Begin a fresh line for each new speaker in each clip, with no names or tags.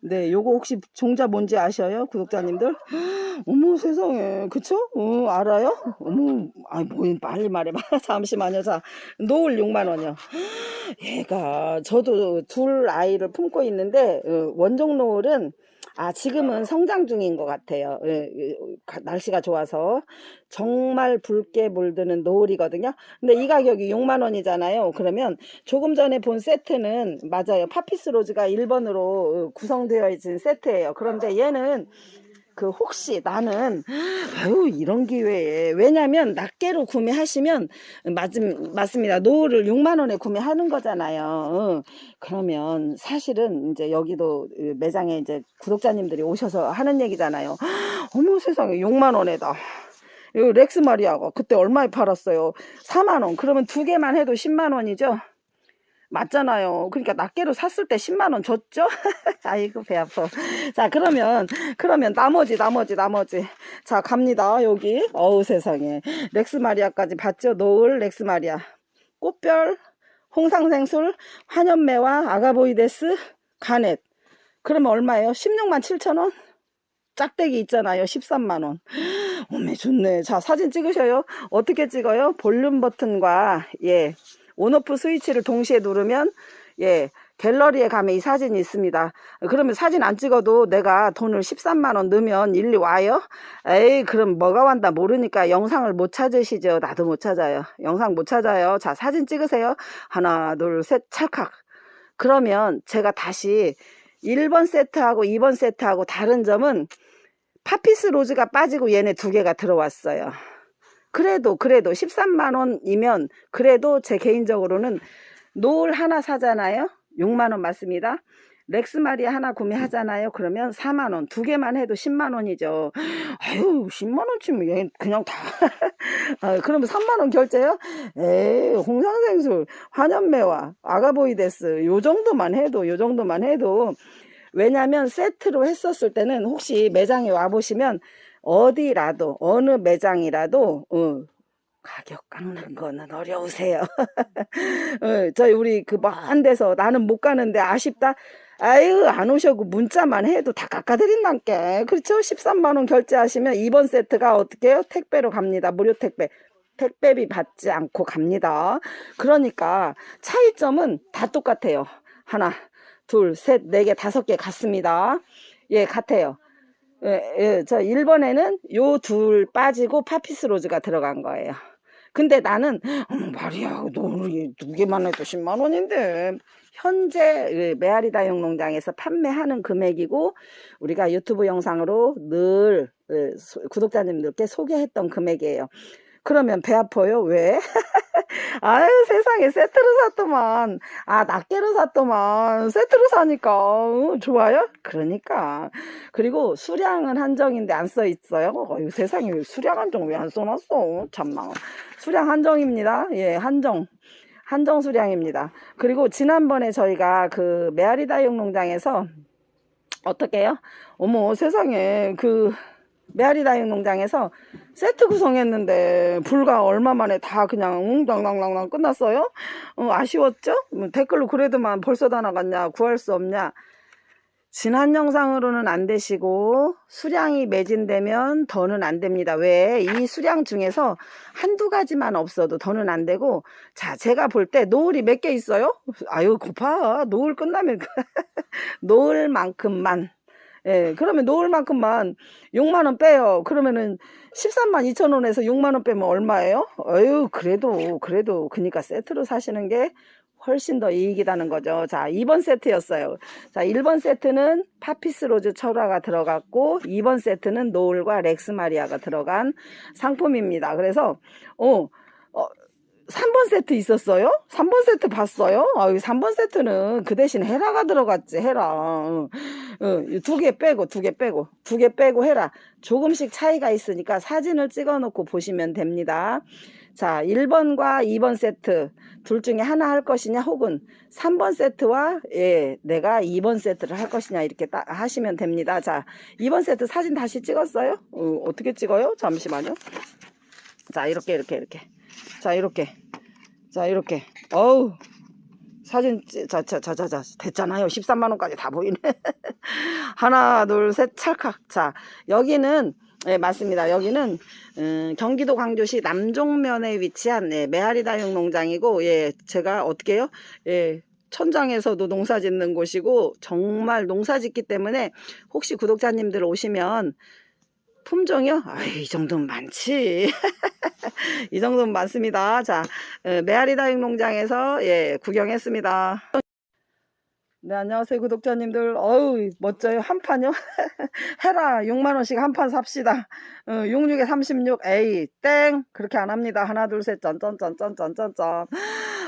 네, 요거 혹시 종자 뭔지 아셔요? 구독자님들? 어머, 세상에. 그쵸? 어, 알아요? 어머, 아이, 뭐, 빨리 말해봐. 잠시만요. 자, 노을 6만원이요. 얘가, 저도 둘 아이를 품고 있는데, 어, 원종 노을은, 아, 지금은 성장 중인 것 같아요. 예, 예, 가- 날씨가 좋아서. 정말 붉게 물드는 노을이거든요. 근데 이 가격이 6만원이잖아요. 그러면 조금 전에 본 세트는 맞아요. 파피스 로즈가 1번으로 구성되어 있는 세트예요. 그런데 얘는 그 혹시 나는 아유 이런 기회에 왜냐면 낱개로 구매하시면 맞, 맞습니다. 노을을 6만 원에 구매하는 거잖아요. 어, 그러면 사실은 이제 여기도 매장에 이제 구독자님들이 오셔서 하는 얘기잖아요. 어머 세상에 6만 원에다. 이 렉스 마리아가 그때 얼마에 팔았어요? 4만 원. 그러면 두 개만 해도 10만 원이죠? 맞잖아요. 그러니까 낱개로 샀을 때 10만 원 줬죠? 아이고 배 아파. 자 그러면 그러면 나머지 나머지 나머지 자 갑니다 여기 어우 세상에 렉스 마리아까지 봤죠? 노을 렉스 마리아 꽃별 홍상생술 환연매와 아가보이데스 가넷 그러면 얼마예요? 16만 7천 원? 짝대기 있잖아요 13만 원 어메 좋네 자 사진 찍으셔요 어떻게 찍어요? 볼륨 버튼과 예 온오프 스위치를 동시에 누르면 예 갤러리에 가면 이 사진이 있습니다. 그러면 사진 안 찍어도 내가 돈을 13만 원 넣으면 일리 와요? 에이 그럼 뭐가 완다 모르니까 영상을 못 찾으시죠? 나도 못 찾아요. 영상 못 찾아요. 자 사진 찍으세요. 하나 둘 셋 찰칵. 그러면 제가 다시 1번 세트하고 2번 세트하고 다른 점은 파피스 로즈가 빠지고 얘네 두 개가 들어왔어요. 그래도 그래도 13만 원이면 그래도 제 개인적으로는 노을 하나 사잖아요. 6만 원 맞습니다. 렉스 마리아 하나 구매하잖아요. 그러면 4만 원, 두 개만 해도 10만 원이죠. 아유, 10만 원치면 얘 그냥 다. 아, 그러면 3만 원 결제요? 에이, 홍상생술, 환연매와 아가보이데스 요 정도만 해도 요 정도만 해도 왜냐면 세트로 했었을 때는 혹시 매장에 와 보시면 어디라도 어느 매장이라도 어, 가격 깎는 거는 어려우세요. 어, 저희 우리 그 먼 데서 나는 못 가는데 아쉽다. 아유 안 오셔고 문자만 해도 다 깎아드린다께. 그렇죠? 13만 원 결제하시면 이번 세트가 어떻게 해요? 택배로 갑니다. 무료 택배. 택배비 받지 않고 갑니다. 그러니까 차이점은 다 똑같아요. 하나, 둘, 셋, 네 개, 다섯 개 같습니다. 예, 같아요. 예, 예, 저 1번에는 요 둘 빠지고 파피스 로즈가 들어간 거예요. 근데 나는 음, 말이야 너두 개만 해도 10만 원인데 현재 그 메아리 다육 농장에서 판매하는 금액이고 우리가 유튜브 영상으로 늘 예, 소- 구독자님들께 소개했던 금액이에요. 그러면 배 아파요? 왜? 아유 세상에 세트로 샀더만 아 낱개로 샀더만 세트로 사니까 어, 좋아요? 그러니까 그리고 수량은 한정인데 안 써 있어요. 어휴, 세상에 수량 한정 왜 안 써놨어? 참나. 수량 한정입니다. 예, 한정. 한정 수량입니다. 그리고 지난번에 저희가 그 메아리 다육 농장에서 어떻게 해요? 어머 세상에 그 메아리 다육 농장에서 세트 구성했는데 불과 얼마 만에 다 그냥 웅당당당당 끝났어요? 어, 아쉬웠죠? 뭐 댓글로 그래도만 벌써 다 나갔냐? 구할 수 없냐? 지난 영상으로는 안 되시고 수량이 매진되면 더는 안 됩니다. 왜? 이 수량 중에서 한두 가지만 없어도 더는 안 되고 자 제가 볼 때 노을이 몇 개 있어요? 아유 고파 노을 끝나면 노을만큼만 예 그러면 노을만큼만 6만 원 빼요. 그러면은 13만 2천 원에서 6만 원 빼면 얼마예요? 아유 그래도 그래도 그니까 세트로 사시는 게 훨씬 더 이익이라는 거죠. 자, 2번 세트였어요. 자, 1번 세트는 파피스 로즈 철화가 들어갔고 2번 세트는 노을과 렉스 마리아가 들어간 상품입니다. 그래서 어, 어 3번 세트 있었어요? 3번 세트 봤어요? 아, 3번 세트는 그 대신 헤라가 들어갔지, 헤라. 어, 두개 빼고, 두 개 빼고, 두 개 빼고 헤라. 조금씩 차이가 있으니까 사진을 찍어 놓고 보시면 됩니다. 자, 1번과 2번 세트 둘 중에 하나 할 것이냐 혹은 3번 세트와 예, 내가 2번 세트를 할 것이냐 이렇게 딱 하시면 됩니다. 자, 2번 세트 사진 다시 찍었어요? 어, 어떻게 찍어요? 잠시만요. 자, 이렇게 이렇게 이렇게. 자, 이렇게. 자, 이렇게. 어우. 사진 자자자자자 됐잖아요. 13만 원까지 다 보이네. 하나 둘 셋 찰칵. 자 여기는 네, 맞습니다. 여기는 음, 경기도 광주시 남종면에 위치한 네, 메아리 다육 농장이고 예 제가 어떻게요? 예 천장에서도 농사 짓는 곳이고 정말 농사 짓기 때문에 혹시 구독자님들 오시면 품종이요? 아이, 이 정도면 많지. 이 정도면 많습니다. 자, 어, 메아리 다육 농장에서 예, 구경했습니다. 네, 안녕하세요, 구독자님들. 어우, 멋져요. 한 판요? 해라. 6만원씩 한 판 삽시다. 어, 66에 36, 에이, 땡. 그렇게 안 합니다. 하나, 둘, 셋, 짠짠짠짠짠짠짠.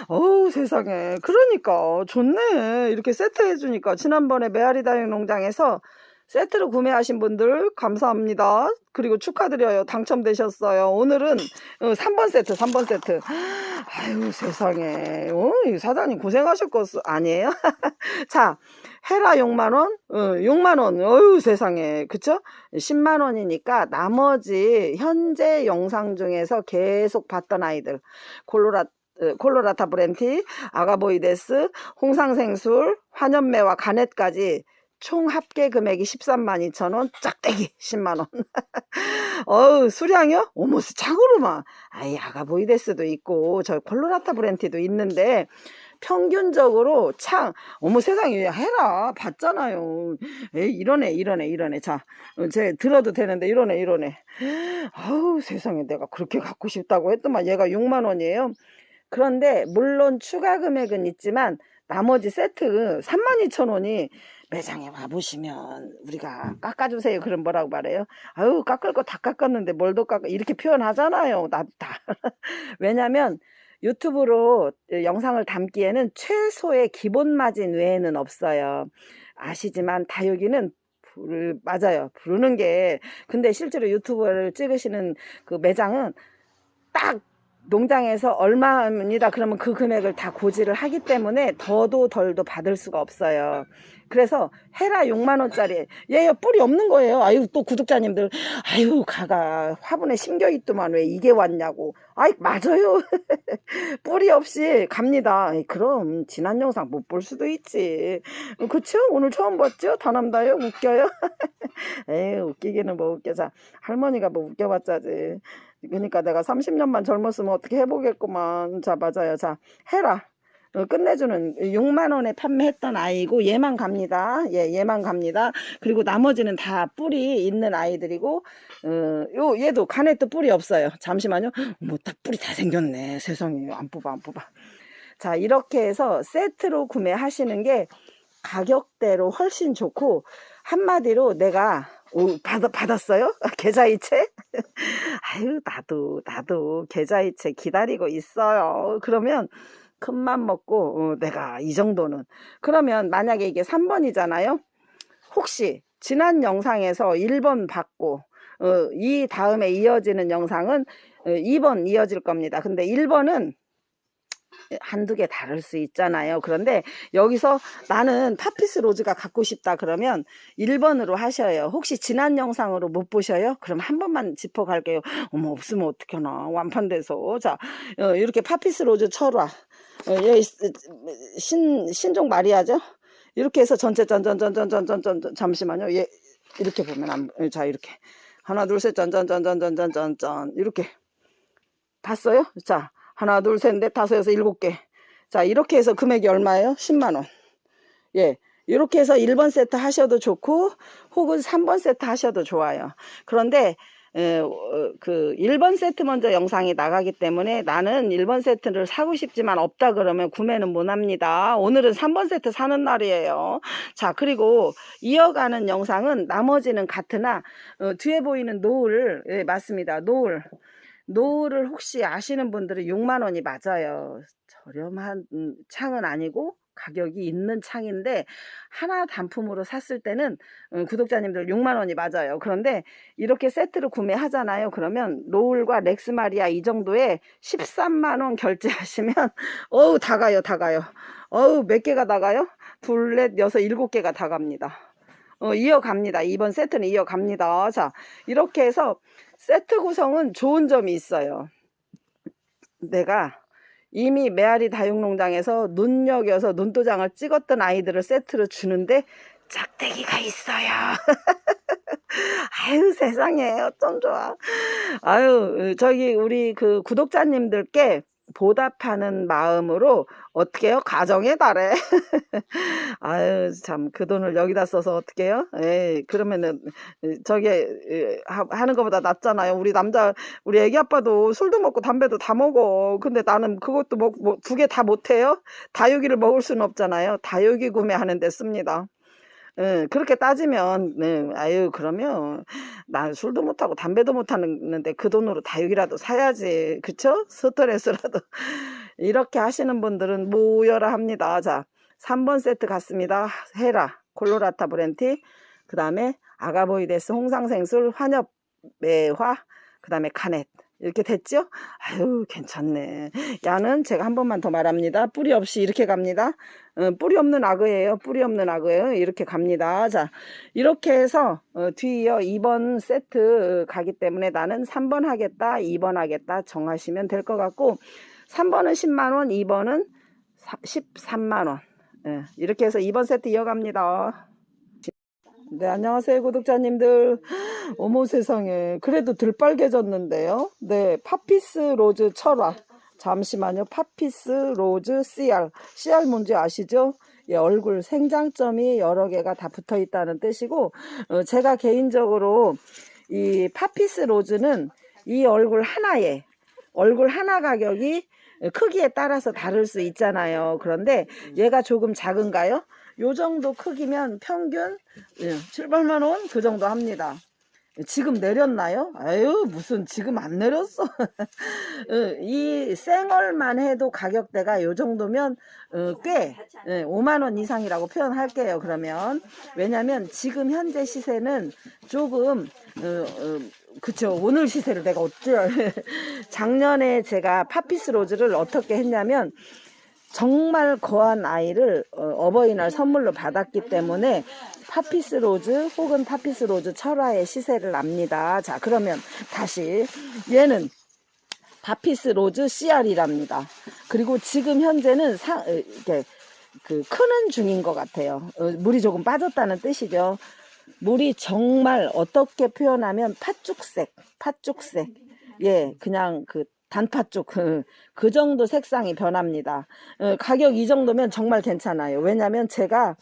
어우, 세상에. 그러니까, 좋네. 이렇게 세트 해주니까. 지난번에 메아리 다육 농장에서 세트로 구매하신 분들 감사합니다. 그리고 축하드려요. 당첨되셨어요. 오늘은 어, 3번 세트, 3번 세트. 아유, 세상에. 어, 이 사장님 고생하셨겠어. 아니에요? 자, 헤라 6만원? 어, 6만원. 어유 세상에. 그쵸? 10만원이니까 나머지 현재 영상 중에서 계속 봤던 아이들. 콜로라, 어, 콜로라타 브렌티, 아가보이데스, 홍상생술, 환연매와 가넷까지 총 합계 금액이 13만 2천 원, 짝대기 10만 원. 어우, 수량이요? 어머, 작으로만. 아이, 아가보이데스도 있고, 저 콜로라타 브렌티도 있는데, 평균적으로 창, 어머 세상에, 해라. 봤잖아요. 에이, 이러네, 이러네, 이러네. 자, 어, 제 들어도 되는데, 이러네, 이러네. 아우, 세상에, 내가 그렇게 갖고 싶다고 했더만, 얘가 6만 원이에요. 그런데, 물론 추가 금액은 있지만, 나머지 세트 32,000원이 매장에 와보시면 우리가 깎아주세요. 그럼 뭐라고 말해요? 아유, 깎을 거 다 깎았는데 뭘 더 깎아. 이렇게 표현하잖아요. 나도 다. 왜냐면 유튜브로 영상을 담기에는 최소의 기본 마진 외에는 없어요. 아시지만 다육이는 부를, 맞아요. 부르는 게. 근데 실제로 유튜브를 찍으시는 그 매장은 딱 농장에서 얼마입니다. 그러면 그 금액을 다 고지를 하기 때문에 더도 덜도 받을 수가 없어요. 그래서 헤라 6만 원짜리 얘 뿔이 없는 거예요. 아유 또 구독자님들 아유 가가 화분에 심겨 있더만 왜 이게 왔냐고. 아이 맞아요. 뿔이 없이 갑니다. 그럼 지난 영상 못 볼 수도 있지. 그쵸? 오늘 처음 봤죠? 다남다요? 웃겨요? 에이 웃기기는 뭐 웃겨. 자 할머니가 뭐 웃겨봤자지. 그러니까 내가 30년만 젊었으면 어떻게 해보겠구만. 자, 맞아요. 자, 해라. 어, 끝내주는 6만 원에 판매했던 아이고 얘만 갑니다. 예, 얘만 갑니다. 그리고 나머지는 다 뿔이 있는 아이들이고 어, 요 얘도 간에도 뿔이 없어요. 잠시만요. 뭐딱 뿔이 다 생겼네. 세상에 안 뽑아 안 뽑아. 자, 이렇게 해서 세트로 구매하시는 게 가격대로 훨씬 좋고 한마디로 내가 오, 받, 받았어요? 계좌이체? 아유, 나도, 나도 계좌이체 기다리고 있어요. 그러면 큰맘 먹고, 어, 내가 이 정도는. 그러면 만약에 이게 3번이잖아요? 혹시 지난 영상에서 1번 받고, 어, 이 다음에 이어지는 영상은 어, 2번 이어질 겁니다. 근데 1번은 한두 개 다를 수 있잖아요. 그런데 여기서 나는 파피스 로즈가 갖고 싶다 그러면 1번으로 하셔요. 혹시 지난 영상으로 못 보셔요? 그럼 한 번만 짚어 갈게요. 어머 없으면 어떡하나 완판돼서 자 어, 이렇게 파피스 로즈 철화 어, 신, 신종 마리아죠? 이렇게 해서 전체 짠짠짠짠짠짠짠 잠시만요. 얘 이렇게 보면 안, 자 이렇게 하나 둘 셋 짠짠짠짠짠짠짠 이렇게 봤어요? 자 하나, 둘, 셋, 넷, 다섯, 여섯, 일곱 개. 자, 이렇게 해서 금액이 얼마예요? 10만원. 예. 이렇게 해서 1번 세트 하셔도 좋고, 혹은 3번 세트 하셔도 좋아요. 그런데, 에, 어, 그 1번 세트 먼저 영상이 나가기 때문에 나는 1번 세트를 사고 싶지만 없다 그러면 구매는 못 합니다. 오늘은 3번 세트 사는 날이에요. 자, 그리고 이어가는 영상은 나머지는 같으나 어, 뒤에 보이는 노을, 예, 맞습니다. 노을. 노을을 혹시 아시는 분들은 6만 원이 맞아요. 저렴한 음, 창은 아니고 가격이 있는 창인데 하나 단품으로 샀을 때는 음, 구독자님들 6만 원이 맞아요. 그런데 이렇게 세트로 구매하잖아요. 그러면 노을과 렉스마리아 이 정도에 13만 원 결제하시면 어우 다 가요, 다 가요. 어우 몇 개가 나가요? 둘, 넷, 여섯, 일곱 개가 다 갑니다. 어, 이어갑니다. 이번 세트는 이어갑니다. 자, 이렇게 해서 세트 구성은 좋은 점이 있어요. 내가 이미 메아리 다육농장에서 눈여겨서 눈도장을 찍었던 아이들을 세트로 주는데 짝대기가 있어요. 아유 세상에 어쩜 좋아. 아유 저기 우리 그 구독자님들께 보답하는 마음으로 어떻게 해요? 가정의 달에. 아유 참 그 돈을 여기다 써서 어떻게 해요? 에이 그러면은 저게 하는 것보다 낫잖아요. 우리 남자 우리 애기 아빠도 술도 먹고 담배도 다 먹어. 근데 나는 그것도 뭐두 개 다 못해요? 다육이를 먹을 수는 없잖아요. 다육이 구매하는 데 씁니다. 예, 그렇게 따지면, 네, 아유, 그러면, 난 술도 못하고 담배도 못하는데 그 돈으로 다육이라도 사야지. 그쵸? 스트레스라도. 이렇게 하시는 분들은 모여라 합니다. 자, 3번 세트 갔습니다. 헤라, 콜로라타 브렌티, 그 다음에 아가보이데스 홍상생술, 환엽, 매화, 그 다음에 카넷. 이렇게 됐죠? 아유, 괜찮네. 야는 제가 한 번만 더 말합니다. 뿌리 없이 이렇게 갑니다. 어, 뿌리 없는 악어예요. 뿌리 없는 악어예요. 이렇게 갑니다. 자, 이렇게 해서 어, 뒤이어 2번 세트 가기 때문에 나는 3번 하겠다, 2번 하겠다 정하시면 될 것 같고 3번은 10만 원, 2번은 13만 원. 예, 이렇게 해서 2번 세트 이어갑니다. 네, 안녕하세요, 구독자님들. 어머 세상에. 그래도 덜 빨개졌는데요. 네, 파피스 로즈 철화. 잠시만요. 파피스 로즈 CR. CR 뭔지 아시죠? 예, 얼굴 생장점이 여러 개가 다 붙어 있다는 뜻이고, 어, 제가 개인적으로 이 파피스 로즈는 이 얼굴 하나에, 얼굴 하나 가격이 크기에 따라서 다를 수 있잖아요. 그런데 얘가 조금 작은가요? 요 정도 크기면 평균 예, 7, 8만 원 그 정도 합니다. 지금 내렸나요? 아유 무슨 지금 안 내렸어. 어, 이 생얼만 해도 가격대가 요 정도면 어, 꽤 예, 5만 원 이상이라고 표현할게요. 그러면 왜냐면 지금 현재 시세는 조금 어, 어, 그쵸 오늘 시세를 내가 어째 작년에 제가 파피스 로즈를 어떻게 했냐면 정말 거한 아이를 어, 버이날 선물로 받았기 때문에 파피스 로즈 혹은 파피스 로즈 철화의 시세를 압니다. 자, 그러면 다시 얘는 파피스 로즈 CR이랍니다. 그리고 지금 현재는 사, 어, 이렇게 그 크는 중인 것 같아요. 어, 물이 조금 빠졌다는 뜻이죠. 물이 정말 어떻게 표현하면 팥죽색, 팥죽색. 예, 그냥 그 단팥죽 그, 그 정도 색상이 변합니다. 어, 가격 이 정도면 정말 괜찮아요. 왜냐면 제가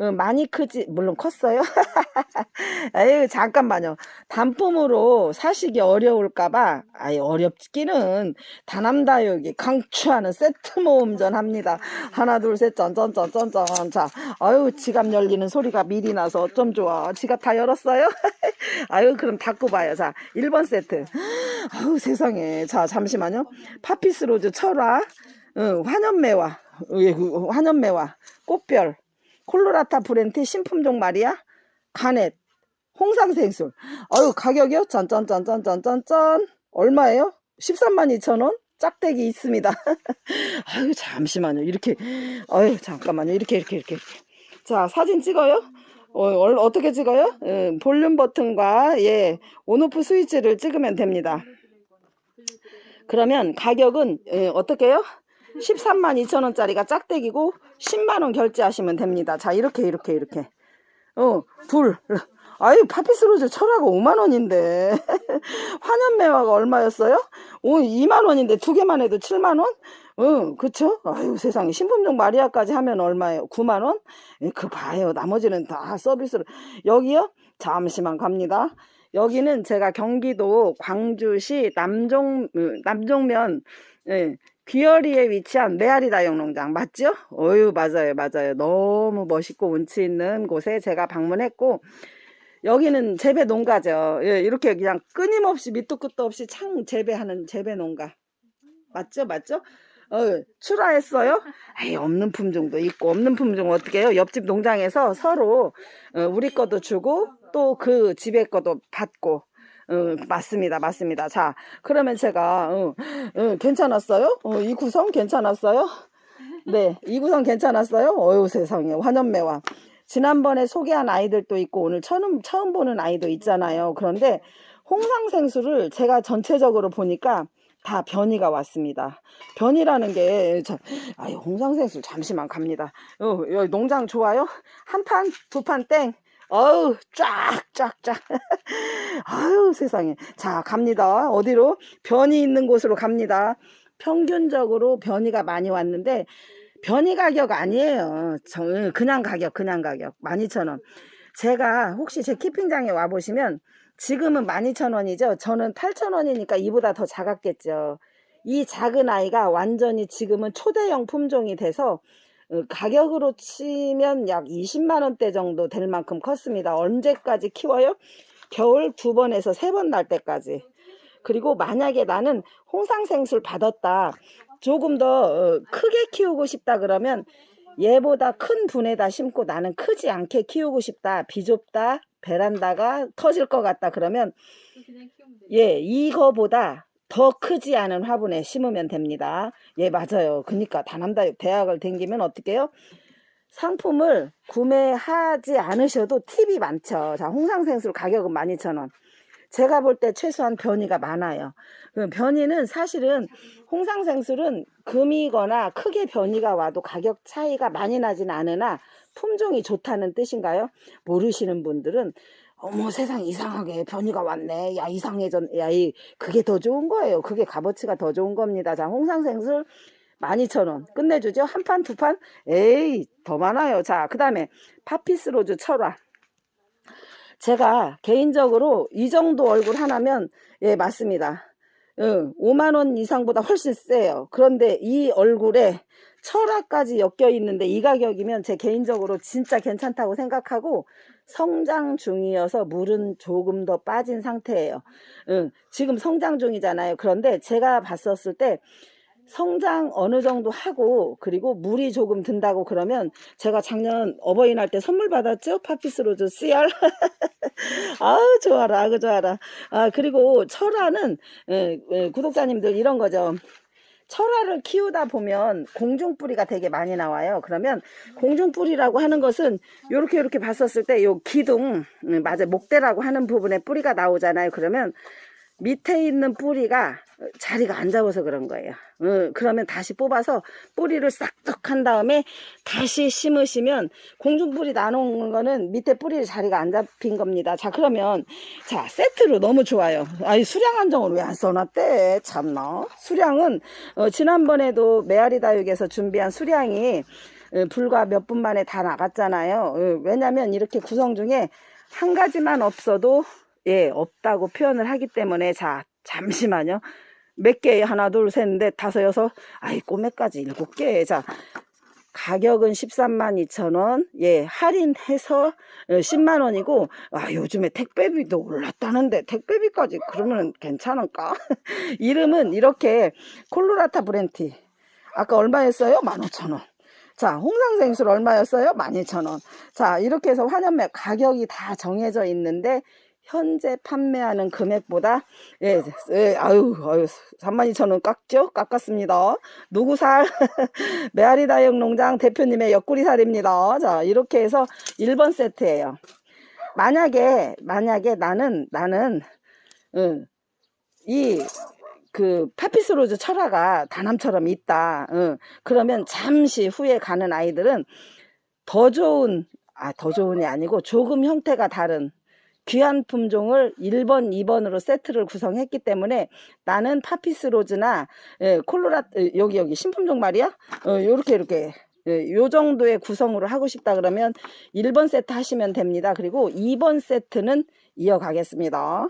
어, 많이 크지 물론 컸어요. 에휴 잠깐만요. 단품으로 사시기 어려울까봐 아예 어렵기는 다남다육이 강추하는 세트 모음전 합니다. 하나 둘 셋 짠짠짠짠짠 자 아유 지갑 열리는 소리가 미리 나서 어쩜 좋아. 지갑 다 열었어요? 아유 그럼 닫고 봐요. 자 1번 세트. 아유 세상에 자 잠시만요. 파피스 로즈 철화 어, 환연매화 예, 그 환연매화 꽃별 콜로라타 브렌티 신품종 말이야? 가넷. 홍상생술. 아유 가격이요? 짠짠짠짠짠짠짠. 얼마예요? 13만 2천 원? 짝대기 있습니다. 아유 잠시만요. 이렇게 아유 잠깐만요. 이렇게 이렇게 이렇게. 자 사진 찍어요? 어, 얼- 어떻게 찍어요? 예, 볼륨 버튼과 예 온오프 스위치를 찍으면 됩니다. 그러면 가격은 예, 어떻게 해요 13만 2천 원짜리가 짝대기고 10만 원 결제하시면 됩니다. 자 이렇게 이렇게 이렇게 어 둘. 아유 파피스 로즈 철화가 5만 원인데 환연 매화가 얼마였어요? 오 2만 원인데 두 개만 해도 7만 원? 어 그쵸? 아유 세상에 신품종 마리아까지 하면 얼마예요? 9만 원? 예, 그 봐요 나머지는 다 서비스로 여기요? 잠시만 갑니다. 여기는 제가 경기도 광주시 남종 음, 남종면 예, 귀어리에 위치한 메아리 다육농장 맞죠? 어유 맞아요 맞아요 너무 멋있고 운치 있는 곳에 제가 방문했고 여기는 재배 농가죠 예, 이렇게 그냥 끊임없이 밑도 끝도 없이 창 재배하는 재배 농가 맞죠 맞죠? 어, 출하했어요? 아이, 없는 품종도 있고, 없는 품종 어떻게 해요? 옆집 농장에서 서로, 어, 우리 것도 주고, 또 그 집에 것도 받고, 어, 맞습니다, 맞습니다. 자, 그러면 제가, 어, 어, 괜찮았어요? 어, 이 구성 괜찮았어요? 네, 이 구성 괜찮았어요? 어유 세상에, 환연매화. 지난번에 소개한 아이들도 있고, 오늘 처음, 처음 보는 아이도 있잖아요. 그런데, 홍상생수를 제가 전체적으로 보니까, 다 변이가 왔습니다. 변이라는 게, 저, 아유, 홍상생술 잠시만 갑니다. 어, 여기 농장 좋아요? 한 판, 두 판 땡. 어우, 쫙, 쫙, 쫙. 아유, 세상에. 자, 갑니다. 어디로? 변이 있는 곳으로 갑니다. 평균적으로 변이가 많이 왔는데, 변이 가격 아니에요. 저, 그냥 가격, 그냥 가격. 12,000원. 제가 혹시 제 키핑장에 와보시면, 지금은 12,000원이죠. 저는 8,000원이니까 이보다 더 작았겠죠. 이 작은 아이가 완전히 지금은 초대형 품종이 돼서 어, 가격으로 치면 약 20만 원대 정도 될 만큼 컸습니다. 언제까지 키워요? 겨울 두 번에서 세 번 날 때까지. 그리고 만약에 나는 홍상생술 받았다. 조금 더 어, 크게 키우고 싶다 그러면 얘보다 큰 분에다 심고 나는 크지 않게 키우고 싶다. 비좁다. 베란다가 터질 것 같다. 그러면. 예, 이거보다 더 크지 않은 화분에 심으면 됩니다. 예, 맞아요. 그러니까 다남다 대학을 댕기면 어떻게 해요? 상품을 구매하지 않으셔도 팁이 많죠. 자, 홍상생술 가격은 12,000원. 제가 볼 때 최소한 변이가 많아요. 그 변이는 사실은 홍상생술은 금이거나 크게 변이가 와도 가격 차이가 많이 나진 않으나 품종이 좋다는 뜻인가요? 모르시는 분들은 어머 세상 이상하게 변이가 왔네. 야 이상해졌. 야이 그게 더 좋은 거예요. 그게 값어치가 더 좋은 겁니다. 자 홍상생술 12,000원 끝내주죠. 한 판 두 판? 에이 더 많아요. 자 그 다음에 파피스로즈 철화. 제가 개인적으로 이 정도 얼굴 하나면 예 맞습니다. 응, 5만 원 이상보다 훨씬 세요. 그런데 이 얼굴에 철화까지 엮여 있는데 이 가격이면 제 개인적으로 진짜 괜찮다고 생각하고 성장 중이어서 물은 조금 더 빠진 상태예요. 응, 지금 성장 중이잖아요. 그런데 제가 봤었을 때 성장 어느 정도 하고 그리고 물이 조금 든다고 그러면 제가 작년 어버이날 때 선물 받았죠 파피스로즈 CR 아우 좋아라 아그 좋아라 아 그리고 철화는 에, 에, 구독자님들 이런 거죠 철화를 키우다 보면 공중뿌리가 되게 많이 나와요. 그러면 공중뿌리라고 하는 것은 요렇게 요렇게 봤었을 때 요 기둥, 음, 맞아 목대라고 하는 부분에 뿌리가 나오잖아요. 그러면 밑에 있는 뿌리가 자리가 안 잡아서 그런 거예요. 어, 그러면 다시 뽑아서 뿌리를 싹둑 한 다음에 다시 심으시면 공중뿌리 나놓은 거는 밑에 뿌리 자리가 안 잡힌 겁니다. 자, 그러면 자, 세트로 너무 좋아요. 아이 수량 한정을 왜 안 써놨대? 참나. 수량은 어, 지난번에도 메아리 다육에서 준비한 수량이 어, 불과 몇 분 만에 다 나갔잖아요. 어, 왜냐면 이렇게 구성 중에 한 가지만 없어도 예, 없다고 표현을 하기 때문에 자, 잠시만요. 몇 개? 하나, 둘, 셋, 넷, 다섯, 여섯. 아이, 꼬매까지 일곱 개. 자, 가격은 13만 2천 원. 예, 할인해서 10만 원이고, 아, 요즘에 택배비도 올랐다는데, 택배비까지 그러면 괜찮을까? 이름은 이렇게 콜로라타 브렌티. 아까 얼마였어요? 15,000원. 자, 홍상생술 얼마였어요? 12,000원. 자, 이렇게 해서 환연매 가격이 다 정해져 있는데, 현재 판매하는 금액보다 예, 예 아유, 아유 32,000원 깎죠? 깎았습니다. 누구 살? 메아리 다육 농장 대표님의 옆구리 살입니다. 자, 이렇게 해서 1번 세트예요. 만약에 만약에 나는 나는 응, 이 그 파피스로즈 철화가 다남처럼 있다. 응, 그러면 잠시 후에 가는 아이들은 더 좋은 아, 더 좋은이 아니고 조금 형태가 다른 귀한 품종을 1번, 2번으로 세트를 구성했기 때문에 나는 파피스 로즈나 예, 콜로라 에, 여기 여기 신품종 말이야. 어, 요렇게 이렇게 예, 요 정도의 구성으로 하고 싶다 그러면 1번 세트 하시면 됩니다. 그리고 2번 세트는 이어가겠습니다.